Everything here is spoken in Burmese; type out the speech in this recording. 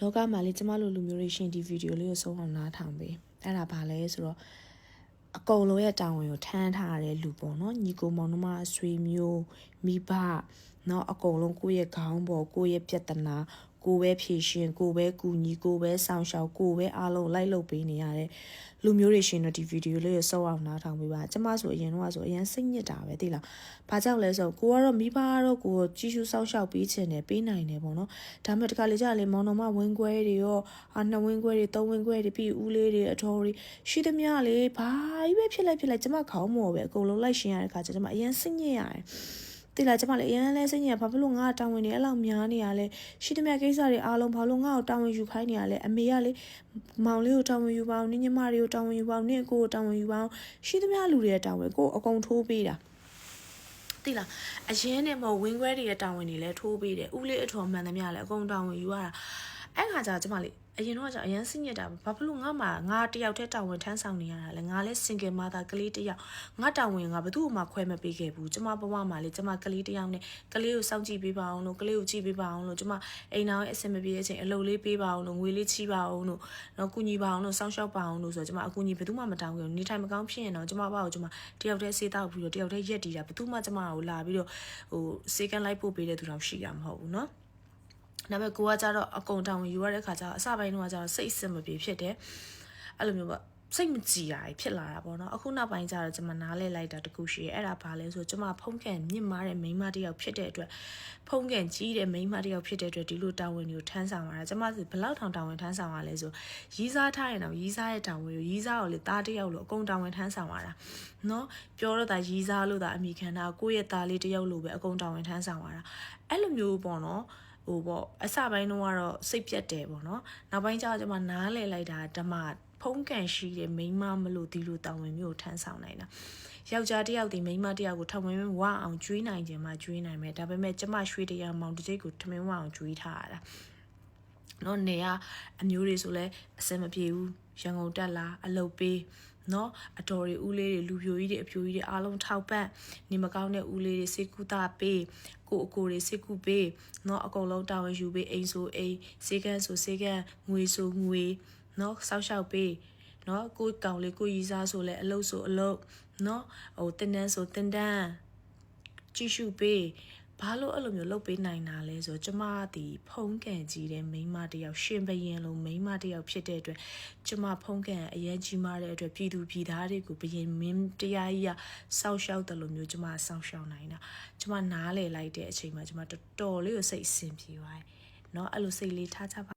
လောကမှာလေကျမတို့လူမျိုးတွေရှင်ဒီဗီဒီယိုလေးကိုဆုံးအောင်နားထောင်ပေးအဲ့ဒါဘာလဲဆိုတော့အကုန်လုံးရဲ့တာဝန်ကိုထမ်းထားရတဲ့လူပေါ့နော်ညီကိုမောင်နှမအဆွေမျိုးမိဘနော်အကုန်လုံးကိုယ့်ရဲ့ခေါင်းပေါ်ကိုယ့်ရဲ့ပြဿနာ ကိုယ်ပဲဖြေရှင်ကိုယ်ပဲကူညီကိုယ်ပဲဆောင်ရှောက်ကိုယ်ပဲအားလုံးလိုက်လုပ်ပေးနေရတဲ့လူမျိုးတွေရှင်တော့ဒီဗီဒီယိုလေးကိုစောအောင်နားထောင်ပေးပါကျမဆိုအရင်တော့ဆိုအရင်စိတ်ညစ်တာပဲသိလားဘာကြောင့်လဲဆိုတော့ကိုကတော့မိဘကတော့ကိုကိုကြီးစုစောက်ရှောက်ပေးချင်တယ်ပေးနိုင်တယ်ပေါ့နော်ဒါပေမဲ့တခါလေကြာလေမောင်နှမဝင်းခွဲတွေရောအာနှစ်ဝင်းခွဲတွေသုံးဝင်းခွဲတွေပြီးဦးလေးတွေအထော်တွေရှိသမျှလေဘာကြီးပဲဖြစ်လိုက်ဖြစ်လိုက်ကျမခေါင်းမော်ပဲအကုန်လုံးလိုက်ရှင်ရတဲ့ခါကျကျမအရင်စိတ်ညစ်ရတယ် တိလာကျမလည်းအရင်လဲစိတ်ညစ်ရဘာဖြစ်လို့ငါတာဝန်တွေအဲ့လောက်များနေရလဲရှိသမျှကိစ္စတွေအားလုံးဘာလို့ငါ့ကိုတာဝန်ယူခိုင်းနေရလဲအမေကလေမောင်လေးကိုတာဝန်ယူပါအောင်နင်းညမတွေကိုတာဝန်ယူပါအောင်နင့်အကိုကိုတာဝန်ယူပါအောင်ရှိသမျှလူတွေရဲ့တာဝန်ကိုအကုန်ထိုးပေးတာတိလာအရင်နဲ့မဟုတ်ဝင်းခွဲတွေရဲ့တာဝန်တွေလည်းထိုးပေးတယ်ဥလေးအထော်မှန်သမျှလည်းအကုန်တာဝန်ယူရတာ အဲ့ခါကျတော့ကျမလေးအရင်တော့ကျအရန်စိညက်တာဘာဖြစ်လို့ငါမှငါတယောက်တည်းတာဝန်ထမ်းဆောင်နေရတာလဲငါလဲ single mother ကလေးတယောက်ငါတာဝန်ငါဘယ်သူ့မှခွဲမပေးခဲ့ဘူးကျမဘဝမှာလေကျမကလေးတယောက်နဲ့ကလေးကိုစောင့်ကြည့်ပေးပါအောင်လို့ကလေးကိုကြည့်ပေးပါအောင်လို့ကျမအိမ်တော်ရဲ့အဆင်မပြေတဲ့အချိန်အလုပ်လေးပေးပါအောင်လို့ငွေလေးချီးပါအောင်လို့နော်ကူညီပါအောင်လို့စောင့်ရှောက်ပါအောင်လို့ဆိုတော့ကျမအကူညီဘယ်သူမှမတောင်းခဲ့ဘူးနေထိုင်မကောင်းဖြစ်ရင်တော့ကျမဘာကိုကျမတယောက်တည်းစေးတောက်ပြီးတော့တယောက်တည်းရက်တီးတာဘယ်သူမှကျမကိုလာပြီးတော့ဟိုစေကန်လိုက်ပို့ပေးတဲ့သူတော်ရှိတာမဟုတ်ဘူးနော် ဒါပေမဲ့ကိုကကြတော့အကုန်တောင်းယူရတဲ့ခါကျတော့အစပိုင်းတော့ကျတော့စိတ်အဆင်မပြေဖြစ်တယ်အဲ့လိုမျိုးပေါ့စိတ်မကြည်ရဖြစ်လာတာပေါ့နော်အခုနောက်ပိုင်းကျတော့ကျွန်မနားလဲလိုက်တာတကူရှိရဲအဲ့ဒါဘာလဲဆိုကျွန်မဖုံးကန်မြင့်မားတဲ့မိန်းမတစ်ယောက်ဖြစ်တဲ့အတွက်ဖုံးကန်ကြီးတဲ့မိန်းမတစ်ယောက်ဖြစ်တဲ့အတွက်ဒီလိုတာဝန်တွေကိုထမ်းဆောင်ရတာကျွန်မဘယ်လောက်ထောင်တာဝန်ထမ်းဆောင်ရလဲဆိုရီးစားထားရင်တော့ရီးစားရဲ့တာဝန်ကိုရီးစားကိုလေသားတစ်ယောက်လို့အကုန်တာဝန်ထမ်းဆောင်ရတာနော်ပြောတော့ဒါရီးစားလို့ဒါအမိခံတာကိုယ့်ရဲ့သားလေးတစ်ယောက်လို့ပဲအကုန်တာဝန်ထမ်းဆောင်ရတာအဲ့လိုမျိုးပေါ့နော် ဟိုပေါ့အစပိုင်းတော့ကတော့စိတ်ပြတ်တယ်ပေါ့နော်နောက်ပိုင်းကျတော့ကျွန်မနားလဲလိုက်တာဓမ္မဖုံးကန်ရှိတဲ့မိန်းမမလို့ဒီလိုတာဝန်မျိုးထမ်းဆောင်နိုင်တာယောက်ျားတစ်ယောက်ဒီမိန်းမတစ်ယောက်ကိုထမင်းဝအောင်ကျွေးနိုင်ခြင်းမှကျွေးနိုင်မယ်ဒါပေမဲ့ကျမရွှေတရားမောင်တစ်စိတ်ကိုထမင်းဝအောင်ကျွေးထားရတာနော်နေရအမျိုးတွေဆိုလဲအစင်မပြေဘူးရန်ကုန်တက်လာအလုပ်ပေး နော်အတော်တွေဦးလေးတွေလူပြိုကြီးတွေအပြိုကြီးတွေအားလုံးထောက်ပံ့နေမကောင်းတဲ့ဦးလေးတွေစေကူတာပေးကိုအကိုတွေစေကူပေးနော်အကုန်လုံးတာဝန်ယူပေးအိမ်ဆိုအိမ်စေကန်းဆိုစေကန်းငွေဆိုငွေနော်စောက်ရှောက်ပေးနော်ကိုကောင်လေးကိုရီစားဆိုလဲအလုပ်ဆိုအလုပ်နော်ဟိုတင်းတန်းဆိုတင်းတန်းကြည့်ရှုပေး ဘာလို့အဲ့လိုမျိုးလုပ်ပေးနိုင်တာလဲဆိုတော့ကျမဒီဖုံးကန်ကြီးတဲ့မိန်းမတယောက်ရှင်ဘရင်လိုမိန်းမတယောက်ဖြစ်တဲ့အတွက်ကျမဖုံးကန်အရင်ကြီးမားတဲ့အတွက်ပြည်သူပြည်သားတွေကိုဘရင်မင်းတရားကြီးကစောက်ရှောက်တယ်လို့မျိုးကျမစောက်ရှောက်နိုင်တာကျမနားလေလိုက်တဲ့အချိန်မှာကျမတော်တော်လေးကိုစိတ်အဆင်ပြေသွားတယ်เนาะအဲ့လိုစိတ်လေးထားကြပါ